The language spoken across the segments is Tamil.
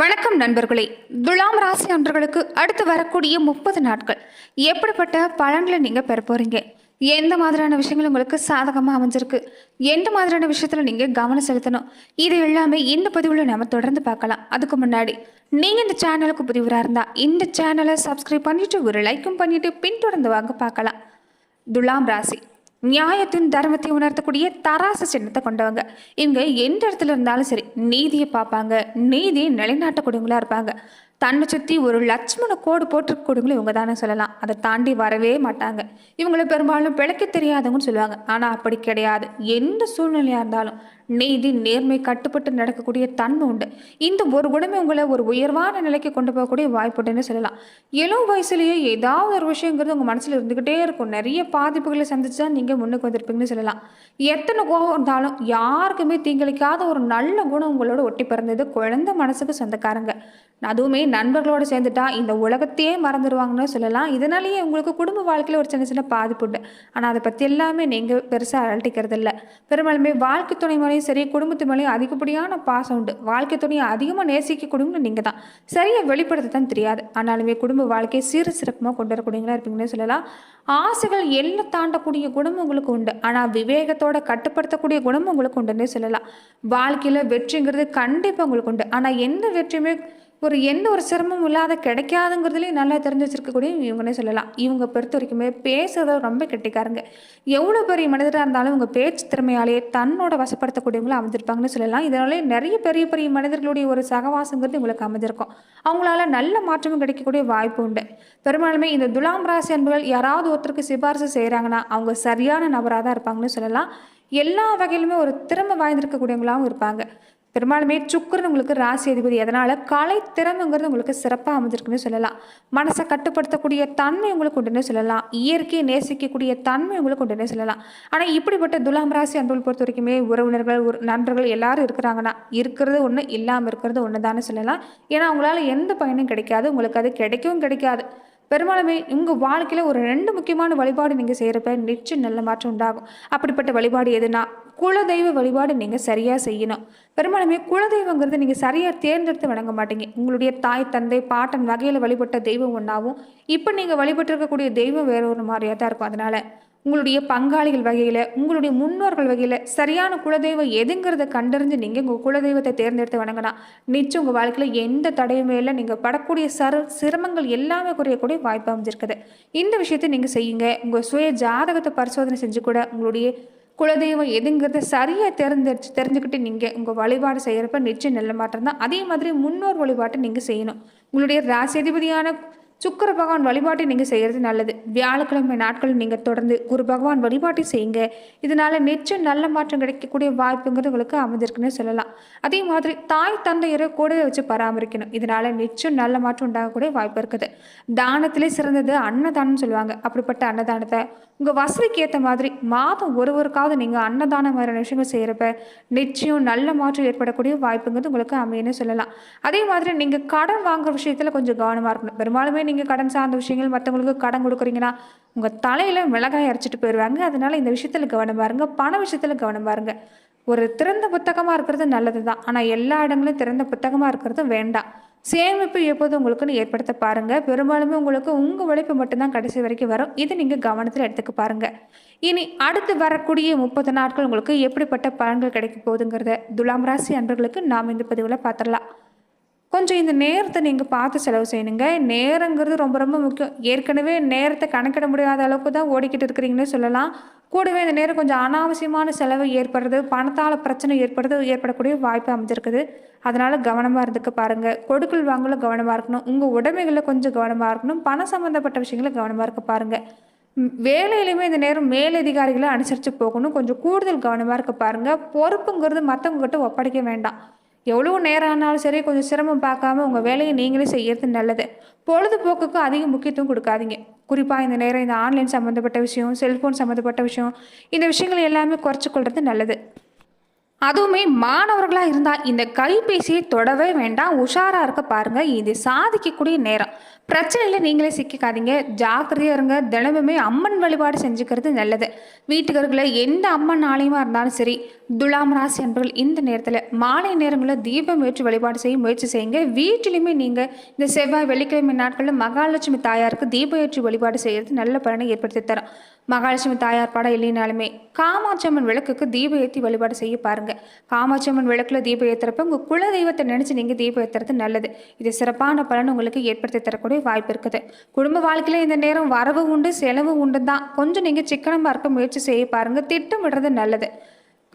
வணக்கம் நண்பர்களே. துலாம் ராசி அன்றர்களுக்கு அடுத்து வரக்கூடிய முப்பது நாட்கள். எப்படிப்பட்ட பலன்களை நீங்கள் பெற போறீங்க? எந்த மாதிரியான விஷயங்கள் உங்களுக்கு சாதகமாக அமைஞ்சிருக்கு? எந்த மாதிரியான விஷயத்தில் நீங்கள் கவனம் செலுத்தணும்? இது எல்லாமே இந்த பதிவில் நம்ம தொடர்ந்து பார்க்கலாம். அதுக்கு முன்னாடி நீங்கள் இந்த சேனலுக்கு புதிவராக இருந்தால் இந்த சேனலை சப்ஸ்கிரைப் பண்ணிட்டு ஒரு லைக்கும் பண்ணிட்டு பின்தொடர்ந்து வாங்க பார்க்கலாம். துலாம் ராசி. நியாயத்தின் தர்மத்தை உணர்த்தக்கூடிய தராசு சின்னத்தை கொண்டவங்க. இவங்க எந்த இடத்துல இருந்தாலும் சரி நீதியை பார்ப்பாங்க நீதியை நிலைநாட்டக்கூடியவங்களா இருப்பாங்க. தன்னை சுற்றி ஒரு லட்சுமண கோடு போட்டிருக்கக்கூடியவங்களும் இவங்க தானே சொல்லலாம். அதை தாண்டி வரவே மாட்டாங்க. இவங்களை பெரும்பாலும் பிழைக்க தெரியாதவங்கன்னு சொல்லுவாங்க. ஆனால் அப்படி கிடையாது. எந்த சூழ்நிலையாக இருந்தாலும் நீதி நேர்மை கட்டுப்பட்டு நடக்கக்கூடிய தன்மை உண்டு. இந்த ஒரு குணமே உங்களை ஒரு உயர்வான நிலைக்கு கொண்டு போகக்கூடிய வாய்ப்புட்டுன்னு சொல்லலாம். இளம் வயசுலேயே ஏதாவது ஒரு விஷயங்கிறது உங்கள் மனசில் இருந்துக்கிட்டே இருக்கும். நிறைய பாதிப்புகளை சந்திச்சு தான் நீங்கள் முன்னுக்கு வந்திருப்பீங்கன்னு சொல்லலாம். எத்தனை கோபம் இருந்தாலும் யாருக்குமே தீங்களிக்காத ஒரு நல்ல குணம் உங்களோட ஒட்டி பிறந்தது குழந்தை மனசுக்கு சொந்தக்காரங்க. அதுவுமே நண்பர்களோடு சேர்ந்துட்டா இந்த உலகத்தையே மறந்துடுவாங்கன்னு சொல்லலாம். இதனாலேயே உங்களுக்கு குடும்ப வாழ்க்கையில் ஒரு சின்ன சின்ன பாதிப்பு உண்டு. ஆனால் அதை பற்றி எல்லாமே நீங்கள் பெருசாக அழட்டிக்கிறது இல்லை. பெரும்பாலுமே வாழ்க்கை துணை மேலேயும் சரி குடும்பத்து மேலேயும் அதிகப்படியான பாசம் உண்டு. வாழ்க்கை துணையை அதிகமாக நேசிக்கக்கூடியவங்க நீங்கள் தான். சரியாக வெளிப்படுத்த தான் தெரியாது. ஆனாலுமே குடும்ப வாழ்க்கையை சீர சிறப்புமாக கொண்டு வரக்கூடியங்களா இருப்பீங்கன்னு சொல்லலாம். ஆசைகள் எல்லாம் தாண்டக்கூடிய குணம் உங்களுக்கு உண்டு. ஆனால் விவேகத்தோட கட்டுப்படுத்தக்கூடிய குணம் உங்களுக்கு உண்டுன்னே சொல்லலாம். வாழ்க்கையில் வெற்றிங்கிறது கண்டிப்பாக உங்களுக்கு உண்டு. ஆனால் எந்த வெற்றியுமே ஒரு எந்த ஒரு சிரமமும் இல்லாத கிடைக்காதுங்கிறதுலையும் நல்லா தெரிஞ்சு வச்சிருக்கக்கூடிய இவங்கன்னே சொல்லலாம். இவங்க பொறுத்த வரைக்குமே பேசுகிறத ரொம்ப கெட்டிக்காரங்க. எவ்வளோ பெரிய மனிதராக இருந்தாலும் இவங்க பேச்சு திறமையாலேயே தன்னோட வசப்படுத்தக்கூடியவங்களும் அமைஞ்சிருப்பாங்கன்னு சொல்லலாம். இதனாலே நிறைய பெரிய பெரிய மனிதர்களுடைய ஒரு சகவாசங்கிறது இவங்களுக்கு அமைஞ்சிருக்கும். அவங்களால நல்ல மாற்றமும் கிடைக்கக்கூடிய வாய்ப்பு உண்டு. பெரும்பாலுமே இந்த துலாம் ராசி அன்புகள் யாராவது ஒருத்தருக்கு சிபாரிசு செய்கிறாங்கன்னா அவங்க சரியான நபராக தான் இருப்பாங்கன்னு சொல்லலாம். எல்லா வகையிலுமே ஒரு திறமை வாய்ந்திருக்கக்கூடியவங்களாகவும் இருப்பாங்க. பெரும்பாலுமே சுக்கரன் உங்களுக்கு ராசி அதிபதி. அதனால் கலை திறமைங்கிறது உங்களுக்கு சிறப்பாக அமைஞ்சிருக்குன்னு சொல்லலாம். மனசை கட்டுப்படுத்தக்கூடிய தன்மை உங்களுக்கு உண்டுன்னு சொல்லலாம். இயற்கையை நேசிக்கக்கூடிய தன்மை உங்களுக்கு உண்டுன்னு சொல்லலாம். ஆனால் இப்படிப்பட்ட துலாம் ராசி அன்புகள் பொறுத்த வரைக்குமே உறவினர்கள் ஒரு நண்பர்கள் எல்லாரும் இருக்கிறாங்கன்னா இருக்கிறது ஒன்று இல்லாமல் இருக்கிறது ஒன்று தானே சொல்லலாம். ஏன்னா அவங்களால எந்த பயனும் கிடைக்காது. உங்களுக்கு அது கிடைக்கவும் கிடைக்காது. பெரும்பாலுமே உங்கள் வாழ்க்கையில் ஒரு ரெண்டு முக்கியமான வழிபாடு நீங்கள் செய்கிறப்ப நிச்சயம் நல்ல மாற்றம் உண்டாகும். அப்படிப்பட்ட வழிபாடு எதுனா குலதெய்வ வழிபாடு நீங்கள் சரியாக செய்யணும். பெரும்பாலுமே குலதெய்வங்கிறது நீங்கள் சரியாக தேர்ந்தெடுத்து வணங்க மாட்டீங்க. உங்களுடைய தாய் தந்தை பாட்டன் வகையில் வழிபட்ட தெய்வம் ஒன்றாவும் இப்போ நீங்கள் வழிபட்டிருக்கக்கூடிய தெய்வம் வேற ஒரு மாதிரியாக தான் இருக்கும். அதனால் உங்களுடைய பங்காளிகள் வகையில் உங்களுடைய முன்னோர்கள் வகையில் சரியான குலதெய்வம் எதுங்கிறத கண்டறிஞ்சு நீங்கள் உங்கள் குலதெய்வத்தை தேர்ந்தெடுத்து வணங்கினா நிச்சயம் உங்கள் வாழ்க்கையில் எந்த தடையுமே இல்லை. நீங்கள் படக்கூடிய சர சிரமங்கள் எல்லாமே குறையக்கூடிய வாய்ப்பு அமைஞ்சிருக்குது. இந்த விஷயத்தை நீங்கள் செய்யுங்க. உங்கள் சுய ஜாதகத்தை பரிசோதனை செஞ்சு கூட உங்களுடைய குலதெய்வம் எதுங்கிறத சரியாக தெரிஞ்சு தெரிஞ்சுக்கிட்டு நீங்கள் உங்கள் வழிபாடு செய்கிறப்ப நிச்சயம் நல்ல மாற்றம் தான். அதே மாதிரி முன்னோர் வழிபாட்டை நீங்கள் செய்யணும். உங்களுடைய ராசி அதிபதியான சுக்கர பகவான் வழிபாட்டை நீங்கள் செய்கிறது நல்லது. வியாழக்கிழமை நாட்கள் நீங்கள் தொடர்ந்து குரு பகவான் வழிபாட்டை செய்யுங்க. இதனால் நிச்சயம் நல்ல மாற்றம் கிடைக்கக்கூடிய வாய்ப்புங்கிறது உங்களுக்கு அமைஞ்சிருக்குன்னு சொல்லலாம். அதே மாதிரி தாய் தந்தையரை கூடவே வச்சு பராமரிக்கணும். இதனால் நிச்சயம் நல்ல மாற்றம் உண்டாகக்கூடிய வாய்ப்பு இருக்குது. தானத்திலே சிறந்தது அன்னதானம்னு சொல்லுவாங்க. அப்படிப்பட்ட அன்னதானத்தை உங்கள் வசதிக்கு ஏற்ற மாதிரி மாதம் ஒருவருக்காவது நீங்கள் அன்னதானம் மாதிரியான விஷயங்கள் செய்கிறப்ப நிச்சயம் நல்ல மாற்றம் ஏற்படக்கூடிய வாய்ப்புங்கிறது உங்களுக்கு அமையன்னு சொல்லலாம். அதே மாதிரி நீங்கள் கடன் வாங்குற விஷயத்தில் கொஞ்சம் கவனமாக இருக்கணும். பெரும்பாலுமே நீங்கள் கடன் சார்ந்த விஷயங்கள் மற்றவங்களுக்கு கடன் கொடுக்குறீங்கன்னா உங்கள் தலையில் மிளகாய் அரைச்சிட்டு போயிடுவாங்க அதனால் இந்த விஷயத்தில் கவனம் பாருங்கள் பண விஷயத்தில் கவனம் பாருங்கள் ஒரு திறந்த புத்தகமாக இருக்கிறது நல்லது தான் ஆனால் எல்லா இடங்களும் திறந்த புத்தகமாக இருக்கிறது வேண்டாம். சேமிப்பு எப்போதும் உங்களுக்குன்னு ஏற்படுத்த பாருங்கள் பெரும்பாலுமே உங்களுக்கு உங்கள் உழைப்பு மட்டும்தான் கடைசி வரைக்கும் வரும். இதை நீங்கள் கவனத்தில் எடுத்துக்க பாருங்கள் இனி அடுத்து வரக்கூடிய முப்பது நாட்கள் உங்களுக்கு எப்படிப்பட்ட பலன்கள் கிடைக்க போகுதுங்கிறத துலாம் ராசி அன்பர்களுக்கு நாம் இந்த பதிவில் பார்த்துடலாம். கொஞ்சம் இந்த நேரத்தை நீங்கள் பார்த்து செலவு செய்யணுங்க. நேரங்கிறது ரொம்ப ரொம்ப முக்கியம். ஏற்கனவே நேரத்தை கணக்கிட முடியாத அளவுக்கு தான் ஓடிக்கிட்டு இருக்கிறீங்கன்னு சொல்லலாம். கூடவே இந்த நேரம் கொஞ்சம் அனாவசியமான செலவு ஏற்படுறது பணத்தால் பிரச்சனை ஏற்படுறது ஏற்படக்கூடிய வாய்ப்பு அமைஞ்சிருக்குது. அதனால் கவனமாக இருந்துக்க பாருங்கள் கொடுக்கல் வாங்கல கவனமாக இருக்கணும். உங்கள் உடைமைகளில் கொஞ்சம் கவனமாக இருக்கணும். பணம் சம்மந்தப்பட்ட விஷயங்களை கவனமாக இருக்க பாருங்கள் வேலையிலையுமே இந்த நேரம் மேலதிகாரிகளை அனுசரித்து போகணும். கொஞ்சம் கூடுதல் கவனமாக இருக்க பாருங்கள் பொறுப்புங்கிறது மற்றவங்க கிட்ட ஒப்படைக்க வேண்டாம். எவ்வளோ நேரம் ஆனாலும் சரி கொஞ்சம் சிரமம் பார்க்காம உங்கள் வேலையை நீங்களே செய்யறது நல்லது. பொழுதுபோக்குக்கு அதிக முக்கியத்துவம் கொடுக்காதீங்க. குறிப்பாக இந்த நேரம் இந்த ஆன்லைன் சம்மந்தப்பட்ட விஷயம் செல்ஃபோன் சம்மந்தப்பட்ட விஷயம் இந்த விஷயங்கள் எல்லாமே குறைச்சிக்கொள்வது நல்லது. அதுவுமே மாணவர்களாக இருந்தால் இந்த கைபேசியை தொடவே வேண்டாம். உஷாராக இருக்க பாருங்கள் இது சாதிக்கக்கூடிய நேரம். பிரச்சனையில் நீங்களே சிக்கிக்காதீங்க. ஜாக்கிரதையாக இருங்க. தினமுமே அம்மன் வழிபாடு செஞ்சுக்கிறது நல்லது. வீட்டுக்காரர்களை எந்த அம்மன் ஆலயமாக இருந்தாலும் சரி துலாம் ராசி அன்பர்கள் இந்த நேரத்தில் மாலை நேரங்களில் தீபம் ஏற்றி வழிபாடு செய்ய முயற்சி செய்யுங்க. வீட்டிலையுமே நீங்கள் இந்த செவ்வாய் வெள்ளிக்கிழமை நாட்களில் மகாலட்சுமி தாயாருக்கு தீபம் ஏற்றி வழிபாடு செய்கிறது நல்ல பலனை ஏற்படுத்தி தரும். மகாலட்சுமி தாயார் படம் இல்லைனாலுமே காமாட்சி அம்மன் விளக்குக்கு தீபம் ஏற்றி வழிபாடு செய்ய பாருங்க. காமாட்சி அம்மன் விளக்குல தீபம் ஏற்றுறப்ப உங்கள் குல தெய்வத்தை நினச்சி நீங்கள் தீபம் ஏற்றுறது நல்லது. இது சிறப்பான பலன் உங்களுக்கு ஏற்படுத்தி தரக்கூடிய வாய்ப்பு இருக்குது. குடும்ப வாழ்க்கையில் இந்த நேரம் வரவு உண்டு செலவு உண்டு தான் கொஞ்சம் நீங்கள் சிக்கனமாக இருக்க முயற்சி செய்ய பாருங்க. திட்டமிடுறது நல்லது.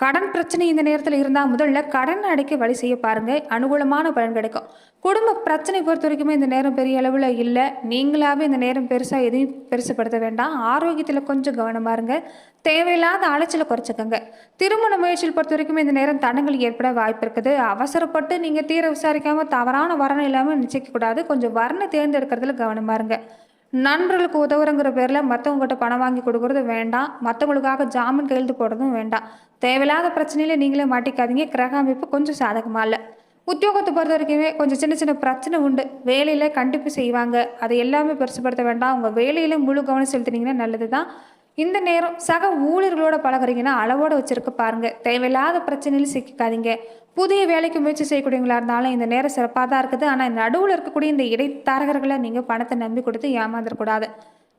கடன் பிரச்சனை இந்த நேரத்தில் இருந்தால் முதல்ல கடன் அடைக்க வழி செய்ய பாருங்க. அனுகூலமான பலன் கிடைக்கும். குடும்ப பிரச்சனை பொறுத்த வரைக்குமே இந்த நேரம் பெரிய அளவில் இல்லை. நீங்களாவே இந்த நேரம் பெருசாக எதையும் பெருசுப்படுத்த வேண்டாம். ஆரோக்கியத்தில் கொஞ்சம் கவனமாக இருங்க. தேவையில்லாத அலைச்சலை குறைச்சிக்கோங்க. திருமண முயற்சியில் பொறுத்த வரைக்குமே இந்த நேரம் தடங்கள் ஏற்பட வாய்ப்பு இருக்குது. அவசரப்பட்டு நீங்கள் தீர விசாரிக்காமல் தவறான வரணம் இல்லாமல் நிச்சயிக்கக்கூடாது கொஞ்சம் வரணை தேர்ந்தெடுக்கிறதுல கவனமாக இருங்க. நண்பர்களுக்கு உதவுறங்கிற பேரில் மற்றவங்ககிட்ட பணம் வாங்கி கொடுக்கறது வேண்டாம். மற்றவங்களுக்காக ஜாமீன் கையெழுத்து போடுறதும் வேண்டாம். தேவையில்லாத பிரச்சனையில நீங்களே மாட்டிக்காதீங்க. கிரக அமைப்பு கொஞ்சம் சாதகமாக இல்லை. உத்தியோகத்தை பொறுத்த வரைக்குமே கொஞ்சம் சின்ன சின்ன பிரச்சனை உண்டு. வேலையில் கண்டிப்பாக செய்வாங்க. அதை எல்லாமே பெருசுப்படுத்த வேண்டாம். உங்கள் வேலையில் முழு கவனம் செலுத்துனீங்கன்னா நல்லது தான் இந்த நேரம் சக ஊழியர்களோட பழகுறீங்கன்னா அளவோட வச்சிருக்க பாருங்க. தேவையில்லாத பிரச்சனையில் சிக்கிக்காதீங்க. புதிய வேலைக்கு முயற்சி செய்யக்கூடியவங்களா இருந்தாலும் இந்த நேரம் சிறப்பாக தான் இருக்குது. ஆனால் நடுவில் இருக்கக்கூடிய இந்த இடைத்தரகர்களை நீங்கள் பணத்தை நம்பி கொடுத்து ஏமாந்துடக்கூடாது.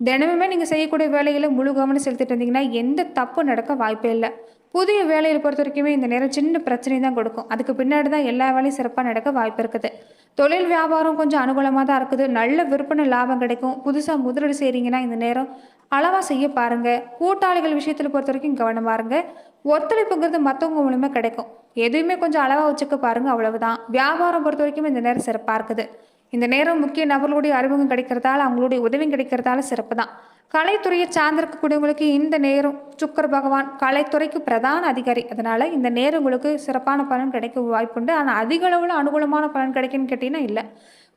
தினமுமே நீங்கள் செய்யக்கூடிய வேலையில் முழு கவனம் செலுத்திட்டு இருந்தீங்கன்னா எந்த தப்பு நடக்க வாய்ப்பே இல்லை. புதிய வேலையில் பொறுத்த வரைக்குமே இந்த நேரம் சின்ன பிரச்சனை தான் கொடுக்கும். அதுக்கு பின்னாடி தான் எல்லா வேலையும் சிறப்பாக நடக்க வாய்ப்பு இருக்குது. தொழில் வியாபாரம் கொஞ்சம் அனுகூலமாக தான் இருக்குது. நல்ல விற்பனை லாபம் கிடைக்கும். புதுசாக முதலீடு செய்கிறீங்கன்னா இந்த நேரம் அளவாக செய்ய பாருங்கள் கூட்டாளிகள் விஷயத்தில் பொறுத்த வரைக்கும் கவனமாக இருங்க. ஒத்துழைப்புங்கிறது மற்றவங்க மூலியமாக கிடைக்கும். எதுவுமே கொஞ்சம் அளவாக வச்சுக்க பாருங்கள் அவ்வளவுதான். வியாபாரம் பொறுத்த வரைக்கும் இந்த நேரம் சிறப்பாக இருக்குது. இந்த நேரம் முக்கிய நபர்களுடைய அறிமுகம் கிடைக்கிறதால அவங்களுடைய உதவியும் கிடைக்கிறதால சிறப்பு தான் கலைத்துறையை சார்ந்திருக்கக்கூடியவங்களுக்கு இந்த நேரம் சுக்கர் பகவான் கலைத்துறைக்கு பிரதான அதிகாரி. அதனால இந்த நேரம் உங்களுக்கு சிறப்பான பலன் கிடைக்க வாய்ப்புண்டு. ஆனால் அதிக அளவில் அனுகூலமான பலன் கிடைக்குன்னு கேட்டிங்கன்னா இல்லை.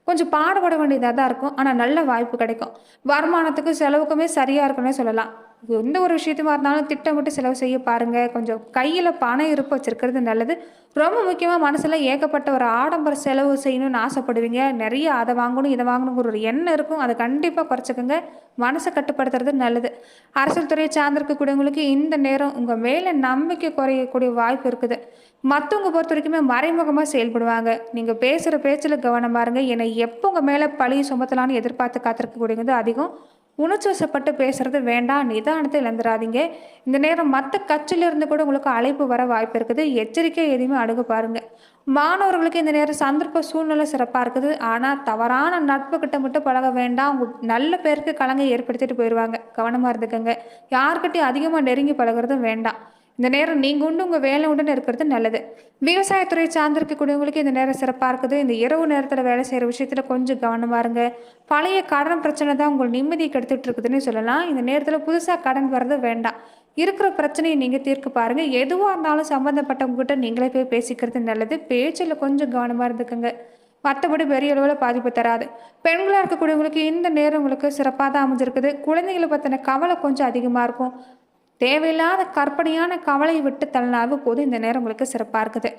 கொஞ்சம் பாடுபட வேண்டியதாக தான் இருக்கும். ஆனால் நல்ல வாய்ப்பு கிடைக்கும். வருமானத்துக்கு செலவுக்குமே சரியாக இருக்குன்னே சொல்லலாம். எந்த ஒரு விஷயத்துமா இருந்தாலும் திட்டமிட்டு செலவு செய்ய பாருங்கள் கொஞ்சம் கையில் பணம் இருப்பு வச்சுருக்கிறது நல்லது. ரொம்ப முக்கியமாக மனசில் ஏகப்பட்ட ஒரு ஆடம்பர செலவு செய்யணும்னு ஆசைப்படுவீங்க. நிறைய அதை வாங்கணும் இதை வாங்கணுங்கிற ஒரு எண்ணம் இருக்கும். அதை கண்டிப்பாக குறைச்சிக்கோங்க. மனசை கட்டுப்படுத்துறது நல்லது. அரசியல் துறையை சார்ந்திருக்கக்கூடியவங்களுக்கு இந்த நேரம் உங்கள் மேலே நம்பிக்கை குறையக்கூடிய வாய்ப்பு இருக்குது. மற்றவங்க பொறுத்த வரைக்குமே மறைமுகமாக செயல்படுவாங்க. நீங்கள் பேசுகிற பேச்சில் கவனம் பாருங்கள் என்னை எப்போ உங்கள் மேலே பழி சுமத்தலான்னு எதிர்பார்த்து காத்திருக்கக்கூடியது அதிகம். உணர்ச்சிவசப்பட்டு பேசுகிறது பேசுறது வேண்டாம் நிதானத்தை இழந்துடாதீங்க இந்த நேரம் மற்ற கட்சியிலிருந்து கூட உங்களுக்கு அழைப்பு வர வாய்ப்பு இருக்குது. எச்சரிக்கை எதையுமே அணுக பாருங்க. மாணவர்களுக்கு இந்த நேரம் சந்தர்ப்ப சூழ்நிலை சிறப்பாக இருக்குது. ஆனால் தவறான நட்பு கிட்ட மட்டும் பழக வேண்டாம். உங்க நல்ல பேருக்கு கலங்கை ஏற்படுத்திட்டு போயிடுவாங்க கவனமாக இருந்துக்கங்க. யார்கிட்டையும் அதிகமாக நெருங்கி பழகுறதும் வேண்டாம். இந்த நேரம் நீங்கள் உண்டு உங்கள் வேலை உண்டுன்னு இருக்கிறது நல்லது. விவசாயத்துறை சார்ந்திருக்கக்கூடியவங்களுக்கு இந்த நேரம் சிறப்பாக இருக்குது. இந்த இரவு நேரத்தில் வேலை செய்கிற விஷயத்தில் கொஞ்சம் கவனமாக இருங்க. பழைய கடன் பிரச்சனை தான் உங்கள் நிம்மதியை கெடுத்துட்டு இருக்குதுன்னு சொல்லலாம். இந்த நேரத்தில் புதுசாக கடன் வர்றது வேண்டாம். இருக்கிற பிரச்சனையை நீங்கள் தீர்க்க பாருங்கள் எதுவாக இருந்தாலும் சம்மந்தப்பட்டவங்ககிட்ட நீங்களே போய் பேசிக்கிறது நல்லது. பேச்சில் கொஞ்சம் கவனமாக இருந்துக்கோங்க. மற்றபடி பெரிய அளவில் பாதிப்பு தராது. பெண்களாக இருக்கக்கூடியவங்களுக்கு இந்த நேரம் உங்களுக்கு சிறப்பாக தான் அமைஞ்சிருக்குது. குழந்தைகளை பற்றின கவலை கொஞ்சம் அதிகமாக இருக்கும். தேவையில்லாத கற்பனையான கவலையை விட்டு தள்ளினாவே போதும் இந்த நேரம் உங்களுக்கு சிறப்பாக இருக்குது.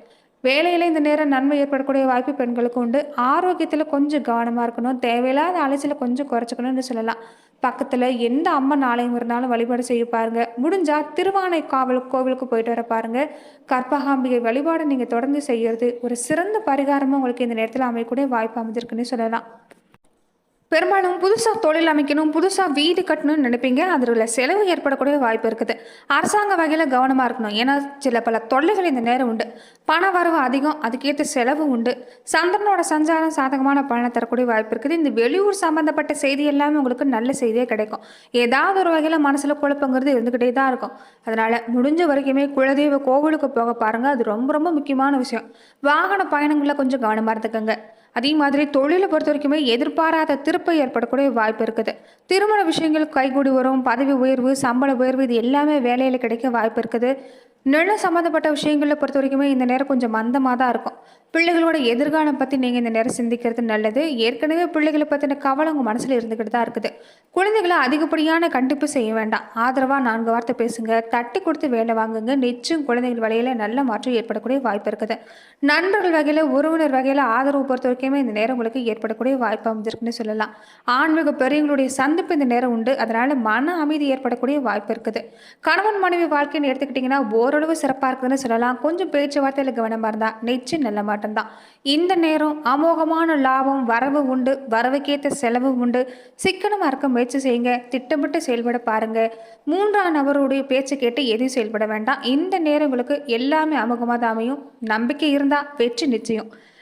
வேலையில் இந்த நேரம் நன்மை ஏற்படக்கூடிய வாய்ப்பு பெண்களுக்கு உண்டு. ஆரோக்கியத்தில் கொஞ்சம் கவனமாக இருக்கணும். தேவையில்லாத அலைச்சலை கொஞ்சம் குறைச்சிக்கணும்னு சொல்லலாம். பக்கத்தில் எந்த அம்மன் ஆலயம் இருந்தாலும் வழிபாடு செய்ய பாருங்கள் முடிஞ்சால் திருவானை காவல் கோவிலுக்கு போயிட்டு வர பாருங்கள் கற்பகாம்பிகை வழிபாடு நீங்கள் தொடர்ந்து செய்யறது ஒரு சிறந்த பரிகாரமாக உங்களுக்கு இந்த நேரத்தில் அமையக்கூடிய வாய்ப்பு அமைஞ்சிருக்குன்னு சொல்லலாம். பெரும்பாலும் புதுசாக தொழில் அமைக்கணும் புதுசாக வீடு கட்டணும்னு நினைப்பீங்க. அதில் செலவு ஏற்படக்கூடிய வாய்ப்பு இருக்குது. அரசாங்க வகையில் கவனமாக இருக்கணும். ஏன்னா சில பல தொல்லைகள் இந்த நேரம் உண்டு. பண வரவு அதிகம். அதுக்கேற்ற செலவு உண்டு. சந்திரனோட சஞ்சாரம் சாதகமான பலனை தரக்கூடிய வாய்ப்பு இருக்குது. இந்த வெளியூர் சம்மந்தப்பட்ட செய்தி எல்லாமே உங்களுக்கு நல்ல செய்தியே கிடைக்கும். ஏதாவது ஒரு வகையில் மனசில் குழப்பங்கிறது இருந்துக்கிட்டே தான் இருக்கும். அதனால் முடிஞ்ச வரைக்குமே குலதெய்வ கோவிலுக்கு போக பாருங்கள் அது ரொம்ப ரொம்ப முக்கியமான விஷயம். வாகன பயணங்களில் கொஞ்சம் கவனமாக இருந்துக்கோங்க. அதே மாதிரி தொழிலை பொறுத்த வரைக்குமே எதிர்பாராத திருப்பம் ஏற்படக்கூடிய வாய்ப்பு இருக்குது. திருமண விஷயங்கள் கைகூடி வரும் பதவி உயர்வு சம்பள உயர்வு இது எல்லாமே வேலையில் கிடைக்க வாய்ப்பு இருக்குது. நிலம் சம்மந்தப்பட்ட விஷயங்களை பொறுத்த வரைக்குமே இந்த நேரம் கொஞ்சம் மந்தமாக தான் இருக்கும். பிள்ளைகளோட எதிர்காலம் பற்றி நீங்கள் இந்த நேரம் சிந்திக்கிறது நல்லது. ஏற்கனவே பிள்ளைகளை பற்றின கவலை உங்கள் மனசில் இருந்துக்கிட்டு தான் இருக்குது. குழந்தைகளை அதிகப்படியான கண்டிப்பு செய்ய வேண்டாம். ஆதரவாக நான்கு வார்த்தை பேசுங்க. தட்டி கொடுத்து வேலை வாங்குங்க. நிச்சயம் குழந்தைகள் வழியில் நல்ல மாற்றம் ஏற்படக்கூடிய வாய்ப்பு இருக்குது. நண்பர்கள் வகையில் உறவினர் வகையில் ஆதரவு பொறுத்த வரைக்குமே இந்த நேரம் உங்களுக்கு ஏற்படக்கூடிய வாய்ப்பு அமைஞ்சிருக்குன்னு சொல்லலாம். ஆன்மீக பெரியவங்களுடைய சந்திப்பு இந்த நேரம் உண்டு. அதனால் மன அமைதி ஏற்படக்கூடிய வாய்ப்பு இருக்குது. கணவன் மனைவி வாழ்க்கைன்னு எடுத்துக்கிட்டிங்கன்னா ஓரளவு சிறப்பாக இருக்குதுன்னு சொல்லலாம். கொஞ்சம் பேச்சுவார்த்தையில் கவனமாக இருந்தால் நிச்சயம் நல்ல மாற்றம் மட்டும்தான். இந்த நேரம் அமோகமான லாபம் வரவு உண்டு வரவுக்கேற்ற செலவு உண்டு. சிக்கனமாக இருக்க முயற்சி செய்யுங்க திட்டமிட்டு செயல்பட பாருங்க. மூன்றாம் நபருடைய பேச்சு கேட்டு எதையும் செயல்பட வேண்டாம். இந்த நேரம் உங்களுக்கு எல்லாமே அமோகமாக தான் அமையும். நம்பிக்கை இருந்தால் வெற்றி நிச்சயம்.